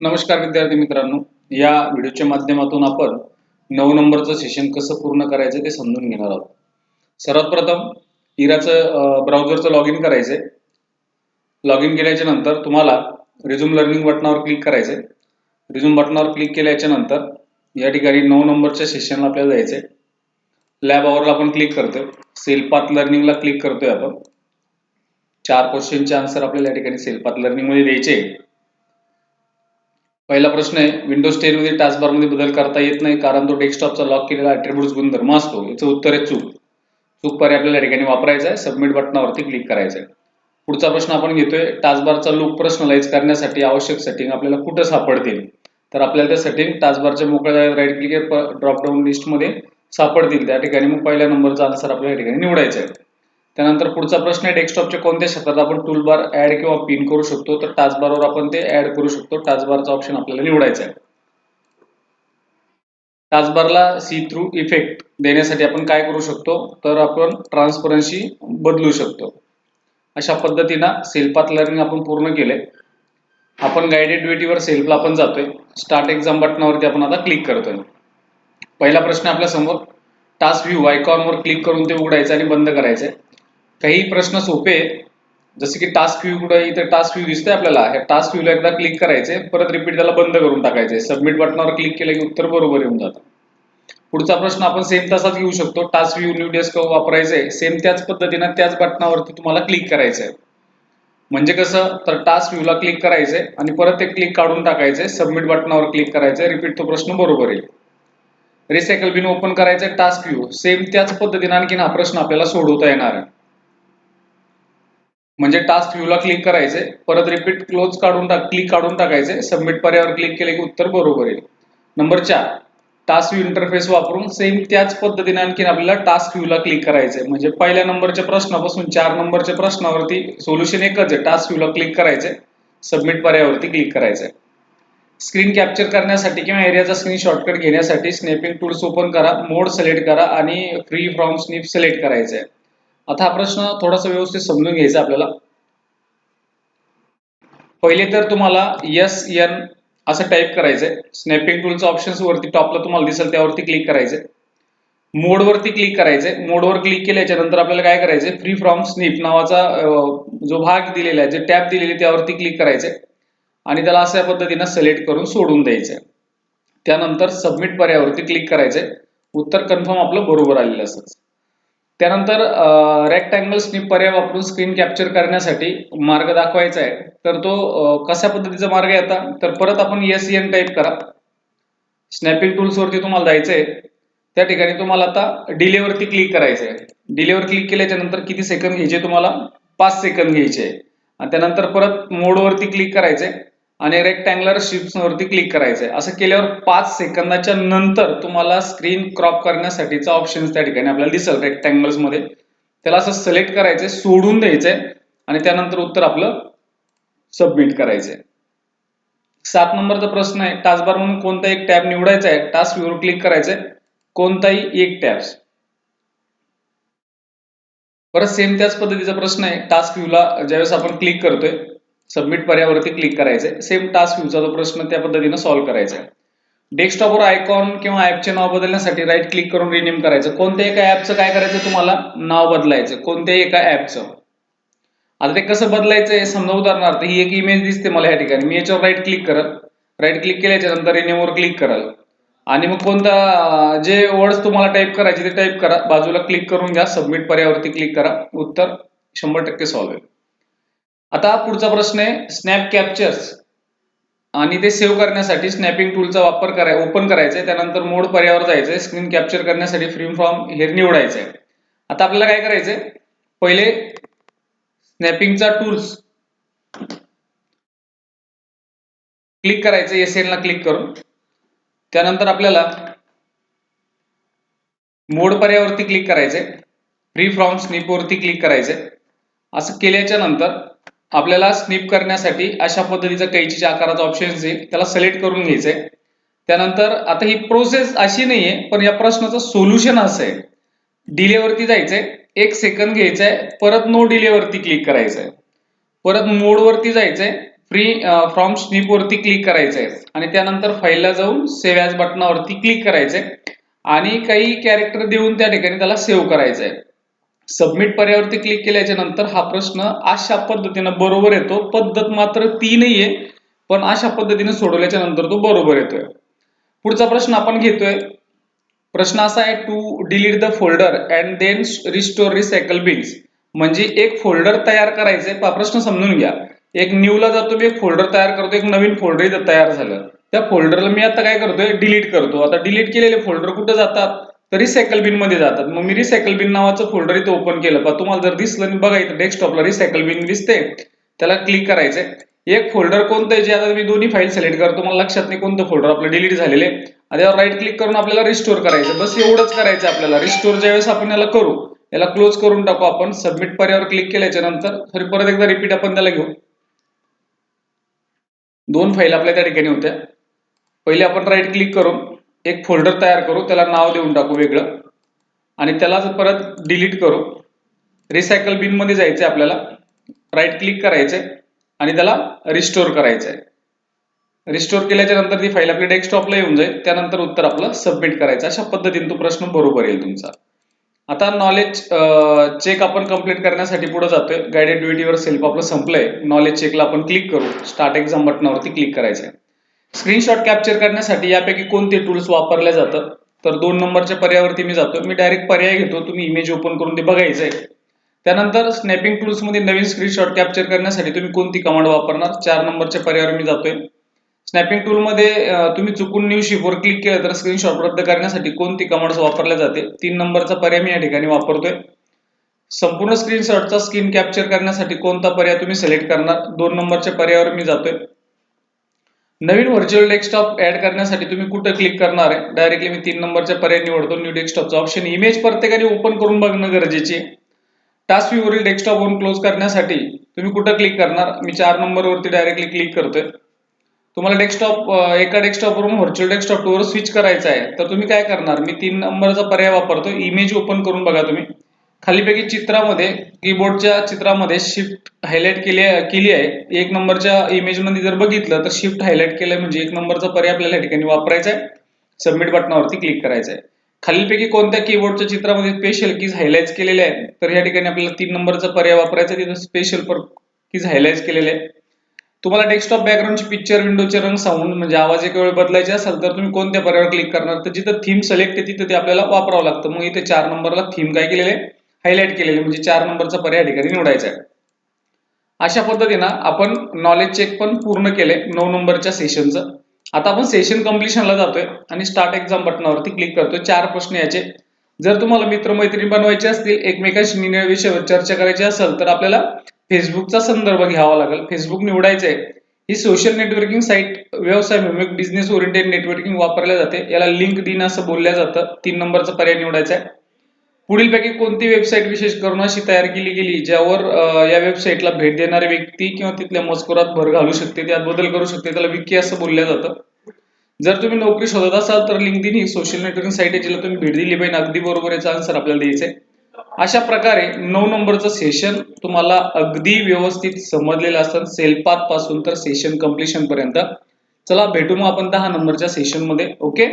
नमस्कार विद्यार्थी मित्रांनो. या व्हिडिओच्या माध्यमातून आपण नऊ नंबरचं सेशन कसं पूर्ण करायचं ते समजून घेणार आहोत. सर्वात प्रथम इराचं ब्राउझरचं लॉग इन करायचंय. लॉग इन केल्याच्यानंतर तुम्हाला रिझ्युम लर्निंग बटनावर क्लिक करायचंय. रिझ्यूम बटनावर क्लिक केल्याच्यानंतर या ठिकाणी नऊ नंबरच्या सेशनला आपल्याला जायचंय. लॅब आवरला आपण क्लिक करतोय. सेल पाथ लर्निंगला क्लिक करतोय आपण. चार क्वेश्चनचे आन्सर आपल्याला या ठिकाणी सेल पाथ लर्निंगमध्ये द्यायचे आहे. पहिला प्रश्न आहे विंडोज टेन मध्ये टास्कबारमध्ये बदल करता येत नाही कारण तो डेस्कटॉपचा लॉक केलेला अट्रिब्युट गुणधर्म असतो. याचं उत्तर आहे चूक. चूक पर्याय आपल्याला ठिकाणी वापरायचा आहे सबमिट बटनावरती क्लिक करायचं आहे. पुढचा प्रश्न आपण घेतोय टास्कबारचा लूप पर्सनलाइज करण्यासाठी आवश्यक सेटिंग आपल्याला कुठं सापडतील तर आपल्याला त्या सेटिंग टास्कबारच्या मोकळ्या राईट क्लिक ड्रॉप डाऊन लिस्टमध्ये सापडतील. त्या ठिकाणी मग पहिल्या नंबरचा आन्सर आपल्याला या ठिकाणी निवडायचा आहे. त्यानंतर पुढचा प्रश्न आहे डेस्कटॉपच्या कोणत्या क्षेत्रात आपण टूलबार ऍड किंवा पिन करू शकतो? तर टास्कबारवर आपण ते ऍड करू शकतो. टास्कबारचा ऑप्शन आपल्याला निवडायचा आहे. टास्कबारला सी थ्रू इफेक्ट देण्यासाठी आपण काय करू शकतो? तर आपण ट्रान्सपरन्सी बदलू शकतो. अशा पद्धतीनं सेल्फात लर्निंग आपण पूर्ण केले आपण गायडेड वेटीवर सेल्फला आपण जातोय. स्टार्ट एक्झाम बटनावरती आपण आता क्लिक करतोय. पहिला प्रश्न आपल्यासमोर टास्क व्ह्यू आयकॉनवर क्लिक करून ते उघडायचं आणि बंद करायचंय काही प्रश्न सोपे जसं जसे की टास्क व्ह्यू कुठे इथे टास्क व्ह्यू दिसतंय आपल्याला. ह्या टास्क व्ह्यूला एकदा क्लिक करायचे परत रिपीट त्याला बंद करून टाकायचे सबमिट बटनावर क्लिक केलं की उत्तर बरोबर येऊन जातं. पुढचा प्रश्न आपण सेम तसाच घेऊ शकतो. टास्क व्ह्यू न्यू डेस्क वापरायचे सेम त्याच पद्धतीनं त्याच बटनावरती तुम्हाला क्लिक करायचंय. म्हणजे कसं? तर टास्क व्ह्यूला क्लिक करायचे आणि परत ते क्लिक काढून टाकायचंय. सबमिट बटनावर क्लिक करायचंय रिपीट तो प्रश्न बरोबर येईल. रिसायकल बिन ओपन करायचंय टास्क व्ह्यू सेम त्याच पद्धतीने आणखीन हा प्रश्न आपल्याला सोडवता येणार आहे. म्हणजे टास्क व्ह्यूला क्लिक करायचे परत रिपीट क्लोज काढून टाक क्लिक काढून टाकायचे सबमिट पर्यायावर क्लिक केले की उत्तर बरोबर येईल. नंबर चार टास्क व्ह्यू इंटरफेस वापरून सेम त्याच पद्धतीने आणखीन आपल्याला टास्क व्ह्यूला क्लिक करायचे. म्हणजे पहिल्या नंबरच्या प्रश्नापासून चार नंबरच्या प्रश्नावरती सोल्युशन एकच आहे टास्क व्ह्यूला क्लिक करायचे सबमिट पर्यायावरती क्लिक करायचंय स्क्रीन कॅप्चर करण्यासाठी किंवा एरियाचा स्क्रीन शॉर्टकट घेण्यासाठी स्नॅपिंग टूल्स ओपन करा मोड सिलेक्ट करा आणि फ्री फ्रॉम स्निप सिलेक्ट करायचं. आहे आता हा प्रश्न थोडासा व्यवस्थित समजून घ्यायचा आपल्याला. पहिले तर तुम्हाला एस एन असं टाईप करायचंय. स्नॅपिंग टूलचा ऑप्शन्स वरती टॉपला तुम्हाला दिसेल त्यावरती क्लिक करायचंय. मोडवरती क्लिक करायचंय. मोडवर क्लिक केल्याच्यानंतर आपल्याला काय करायचंय? फ्री फ्रॉम स्निप नावाचा जो भाग दिलेला आहे जे टॅब दिलेली त्यावरती क्लिक करायचंय. आणि त्याला अशा पद्धतीनं सिलेक्ट करून सोडून द्यायचंय. त्यानंतर सबमिट पर्यावरती क्लिक करायचंय. उत्तर कन्फर्म आपलं बरोबर आलेलं असत. त्यानंतर रेक्टँगल स्निप पर्याय वापरून स्क्रीन कॅप्चर करण्यासाठी मार्ग दाखवायचा आहे. तर तो कशा पद्धतीचा मार्ग आहे आता? तर परत आपण एस एन टाईप करा. स्नॅपिंग टूल्स वरती तुम्हाला जायचंय. त्या ठिकाणी तुम्हाला आता डिलेवरती क्लिक करायचंय. डिलेवर क्लिक केल्याच्यानंतर किती सेकंद घ्यायचे? तुम्हाला पाच सेकंद घ्यायचे. आणि त्यानंतर परत मोडवरती क्लिक करायचंय. आणि रेक्टँगलर शिप्स वरती क्लिक करायचंय. असं केल्यावर पाच सेकंदाच्या नंतर तुम्हाला स्क्रीन क्रॉप करण्यासाठीचा ऑप्शन त्या ठिकाणी आपल्याला दिसेल रेक्टँगल्समध्ये. त्याला असं सिलेक्ट करायचंय सोडून द्यायचंय आणि त्यानंतर उत्तर आपलं सबमिट करायचंय. सात नंबरचा प्रश्न आहे टास्कबार म्हणून कोणता एक टॅब निवडायचा आहे? टास्क व्ह्यूवर क्लिक करायचंय. कोणताही एक टॅब्स परत सेम त्याच पद्धतीचा प्रश्न आहे. टास्क व्ह्यूला ज्यावेळेस आपण क्लिक करतोय सबमिट पर्यावरती क्लिक करायचंय. सेम टास्क व्ह्यूचा जो प्रश्न त्या पद्धतीने सॉल्व्ह करायचा आहे डेस्कटॉपवर आयकॉन किंवा ऍपचे नाव बदलण्यासाठी राईट क्लिक करून रिनेम करायचं. कोणत्या एका ऍपचं काय करायचं तुम्हाला? नाव बदलायचं. कोणत्याही एका ऍपचं आता ते कसं बदलायचं समजा उदाहरणार्थ ही एक इमेज दिसते मला या ठिकाणी. मी याच्यावर राईट क्लिक करत राईट क्लिक केल्याच्यानंतर रिनेमवर क्लिक कराल. आणि मग कोणता जे वर्ड्स तुम्हाला टाईप करायचे ते टाईप करा. बाजूला क्लिक करून घ्या. सबमिट पर्यावरती क्लिक करा. उत्तर शंभर टक्के सॉल्व्ह होईल. आता पुढचा प्रश्न आहे स्नॅप कॅप्चर्स आणि ते सेव्ह करण्यासाठी स्नॅपिंग टूलचा वापर कराय ओपन करायचा आहे त्यानंतर मोड पर्यावर जायचंय. स्क्रीन कॅप्चर करण्यासाठी फ्री फॉर्म हेर निवडायचं आहे आता आपल्याला काय करायचंय? पहिले स्नॅपिंगचा टूल्स क्लिक करायचं एस ला क्लिक करून. त्यानंतर आपल्याला मोड पर्यावरती क्लिक करायचंय. फ्री फ्रॉम स्निपवरती क्लिक करायचंय. असं केल्याच्यानंतर आपल्याला स्निप करण्यासाठी अशा पद्धतीचा कैचीच्या आकाराचा ऑप्शन येईल. त्याला सिलेक्ट करून घ्यायचंय. त्यानंतर आता ही प्रोसेस अशी नाहीये पण या प्रश्नाचं सोल्युशन असं आहे डिलेवरती जायचंय. एक सेकंद घ्यायचंय. परत नो डिलेवरती क्लिक करायचंय. परत मोडवरती जायचंय. फ्री फ्रॉम स्निप वरती क्लिक करायचंय. आणि त्यानंतर फाईलला जाऊन सेव्ह ॲज बटनावरती क्लिक करायचंय. आणि काही कॅरेक्टर देऊन त्या ठिकाणी त्याला सेव्ह करायचंय. सबमिट पर्यावरती क्लिक केल्याच्यानंतर हा प्रश्न अशा पद्धतीनं बरोबर येतो. पद्धत मात्र ती नाहीये पण अशा पद्धतीने सोडवल्याच्या नंतर तो बरोबर येतोय. पुढचा प्रश्न आपण घेतोय. प्रश्न असा आहे to delete the folder and then restore recycle bins म्हणजे एक फोल्डर तयार करायचंय. हा प्रश्न समजून घ्या. एक न्यूला जातो मी एक फोल्डर तयार करतो एक नवीन फोल्डर इथं तयार झालं. त्या फोल्डरला मी आता काय करतोय? डिलीट करतो. आता डिलीट केलेले फोल्डर कुठे जातात? तर रिसायकल बिनमध्ये जातात. मग मी रिसायकल बिन नावाचं फोल्डर इथं ओपन केलं. पहा तुम्हाला जर दिसलं बघा इथं डेस्कटॉपला रिसायकल बिन दिसते त्याला क्लिक करायचंय. एक फोल्डर कोणतं आहे जे आता मी दोन्ही फाईल सिलेक्ट करतो मला लक्षात नाही कोणतं फोल्डर आपलं डिलीट झालेले आणि त्यावर राईट क्लिक करून आपल्याला रिस्टोर करायचं. बस एवढंच करायचं आपल्याला. रिस्टोर ज्यावेळेस आपण याला करू याला क्लोज करून टाकू आपण. सबमिट पर्यावर क्लिक केल्याच्यानंतर तरी परत एकदा रिपीट आपण त्याला घेऊ. दोन फाईल आपल्या त्या ठिकाणी होत्या. पहिले आपण राईट क्लिक करून एक फोल्डर तयार करू त्याला नाव देऊन टाकू वेगळं. आणि त्याला परत डिलीट करू. रिसायकल बिनमध्ये आहे आपल्याला. राईट क्लिक करायचंय आणि त्याला रिस्टोर आहे रिस्टोर केल्याच्यानंतर ती फाईल आपली डेस्कटॉपला येऊन जाईल. त्यानंतर उत्तर आपलं सबमिट करायचं. अशा पद्धतीने तो प्रश्न बरोबर येईल तुमचा. आता नॉलेज चेक आपण कंप्लीट करण्यासाठी पुढे जातोय. गायडेड ड्युटीवर सेल्फ आपलं संपलंय. नॉलेज चेकला आपण क्लिक करू. स्टार्ट एक्झाम बटनावरती क्लिक करायचंय. स्क्रीनशॉट कॅप्चर करण्यासाठी यापैकी कोणते टूल्स वापरले जातात? तर दोन नंबरच्या पर्यायावरती मी जातो. मी डायरेक्ट पर्याय घेतो. तुम्ही इमेज ओपन करून ते बघायचंय. त्यानंतर स्नॅपिंग टूल्समध्ये नवीन स्क्रीनशॉट कॅप्चर करण्यासाठी तुम्ही कोणती कमांड वापरणार? चार नंबरच्या पर्यायावर मी जातोय. स्नॅपिंग टूलमध्ये तुम्ही चुकून न्यू शिपवर क्लिक केलं तर स्क्रीनशॉट रद्द करण्यासाठी कोणती कमांड्स वापरल्या जाते? तीन नंबरचा पर्याय मी या ठिकाणी वापरतोय. संपूर्ण स्क्रीनशॉटचा स्क्रीन कॅप्चर करण्यासाठी कोणता पर्याय तुम्ही सिलेक्ट करणार? दोन नंबरच्या पर्यायावर मी जातोय. नवीन व्हर्च्युअल डेस्कटॉप ऍड करण्यासाठी तुम्ही कुठं क्लिक करणार आहे? डायरेक्टली मी तीन नंबरच्या पर्याय निवडतो. न्यू डेस्कटॉपचा ऑप्शन इमेज प्रत्येकाने ओपन करून बघणं गरजेचे टास्क व्ह्यूवरील डेस्कटॉप वरून क्लोज करण्यासाठी तुम्ही कुठं क्लिक करणार? मी चार नंबरवरती डायरेक्टली क्लिक करतोय. तुम्हाला डेस्कटॉप एका डेस्कटॉपवरून व्हर्च्युअल डेस्कटॉप वर स्विच करायचं आहे. तर तुम्ही काय करणार? मी तीन नंबरचा पर्याय वापरतो इमेज ओपन करून बघा तुम्ही. खालीपैकी चित्रामध्ये कीबोर्डच्या चित्रामध्ये शिफ्ट हायलाइट केली केली आहे. एक नंबरच्या इमेजमध्ये जर बघितलं तर शिफ्ट हायलाइट केलंय म्हणजे एक नंबरचा पर्याय आपल्याला या ठिकाणी वापरायचा आहे. सबमिट बटनावरती क्लिक करायचं आहे. खालीपैकी कोणत्या कीबोर्डच्या चित्रामध्ये स्पेशल कीज हायलाइट केलेले आहे तर या ठिकाणी आपल्याला तीन नंबरचा पर्याय वापरायचा तिथं स्पेशल कीज हायलाइट केलेले आहे तुम्हाला डेस्कटॉप बॅकग्राऊंडची पिक्चर विंडोचे रंग साऊंड म्हणजे आवाज एक वेळ बदलायचे असेल तर तुम्ही कोणत्या पर्यायावर क्लिक करणार? तर जिथं थीम सिलेक्ट आहे तिथं ते आपल्याला वापरावं लागतं. मग इथे चार नंबरला थीम काय केलेले हायलाइट केलेले म्हणजे चार नंबरचा पर्याय ठिकाणी निवडायचा आहे. अशा पद्धतीनं आपण नॉलेज चेक पण पूर्ण केले नऊ नंबरच्या सेशनचं आता आपण सेशन कम्प्लिशनला जातोय आणि स्टार्ट एक्झाम बटनावरती क्लिक करतोय. चार प्रश्न याचे जर तुम्हाला मित्रमैत्रिणी बनवायचे असतील एकमेकांशी निर्णय विषयावर चर्चा करायची असेल तर आपल्याला फेसबुकचा संदर्भ घ्यावा लागेल. फेसबुक निवडायचं आहे ही सोशल नेटवर्किंग साईट व्यवसाय बिझनेस ओरिएंटेड नेटवर्किंग वापरल्या जाते. याला लिंक दिन असं बोलल्या जातं. तीन नंबरचा पर्याय निवडायचा आहे. पुढीलपैकी कोणती वेबसाईट विशेष करून अशी तयार केली गेली ज्यावर या वेबसाईटला भेट देणारी व्यक्ती किंवा तिथल्या मजकुरात भर घालू शकते त्यात बदल करू शकते. त्याला विकी असं बोललं जातं. जर तुम्ही नोकरी शोधत असाल तर लिंकदिन ही सोशल नेटवर्किंग साईट आहे जिला तुम्ही भेट दिली पाहिजे. अगदी बरोबर याचा आन्सर आपल्याला द्यायचा आहे. अशा प्रकारे नऊ नंबरचं सेशन तुम्हाला अगदी व्यवस्थित समजलेलं असतं. सेल्फात पासून तर सेशन कम्प्लिशन पर्यंत. चला भेटू मग आपण दहा नंबरच्या सेशनमध्ये. ओके